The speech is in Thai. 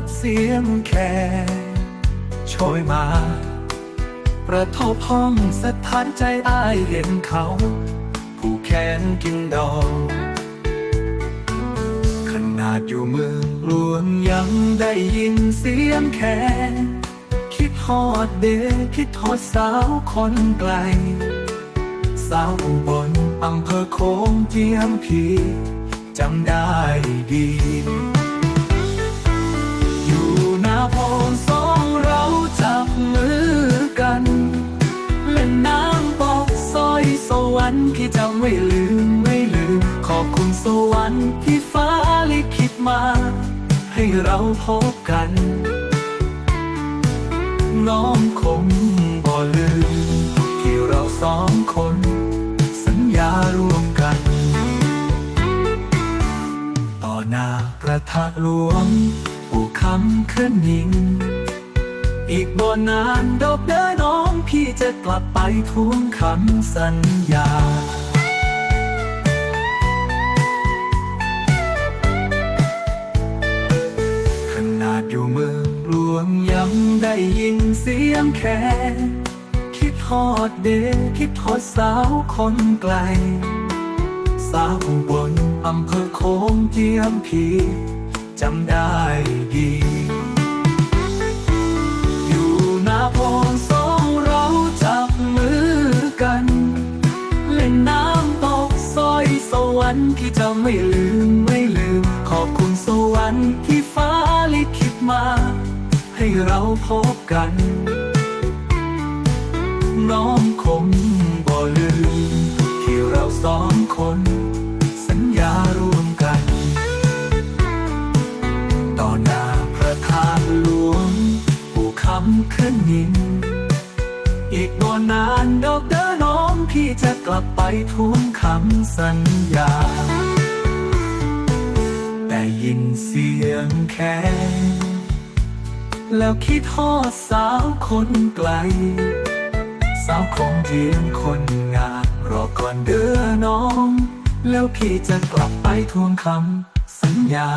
แค่โชยมาประทบห้องสถานใจอ้ายเห็นเขา ผู้แขนกินดองขนาดอยู่เมืองหลวงยังได้ยินเสียงแค่คิดฮอดเด็กคิดฮอดสาวคนไกล สาวอุบลอำเภอโค้งเจียมพีจำได้ดี ไม่ลืมไม่ลืม ขอบคุณสวรรค์ที่ฟ้าลิขิตมา ให้เราพบกัน น้องคงบ่ลืม ที่เราสองคน สัญญาร่วมกัน ต่อหน้าพระธาตุหลวงปู่คำขึ้นยิงอีกบ่นานดอกเด้อน้องพี่จะกลับไปทวงคำสัญญา ได้ยินเสียงแค่คิดฮอดเดคิดฮอดสาวคนไกล สาวบนอำเภอโค้งเจียมพีจำได้ดีอยู่หน้าโพงสองเราจับมือกัน เล่นน้ำตกซอยสวรรค์ที่จะไม่ลืมไม่ลืม ขอบคุณสวรรค์ที่ฟ้าลิขิตมา ให้เราพบกัน น้องคงบ่ลืม ที่เราสองคน สัญญาร่วมกัน ต่อหน้าพระธาตุหลวง ผู้คำขึ้นยิน อีกบ่นานดอกเด้อน้องพี่จะกลับไปทวงคำสัญญา แต่ยินเสียงแค่ แล้วคิดทอดสาวคนไกล สาวคงเยียงคนงานรอก่อนเด้อน้อง แล้วพี่จะกลับไปทวงคำสัญญา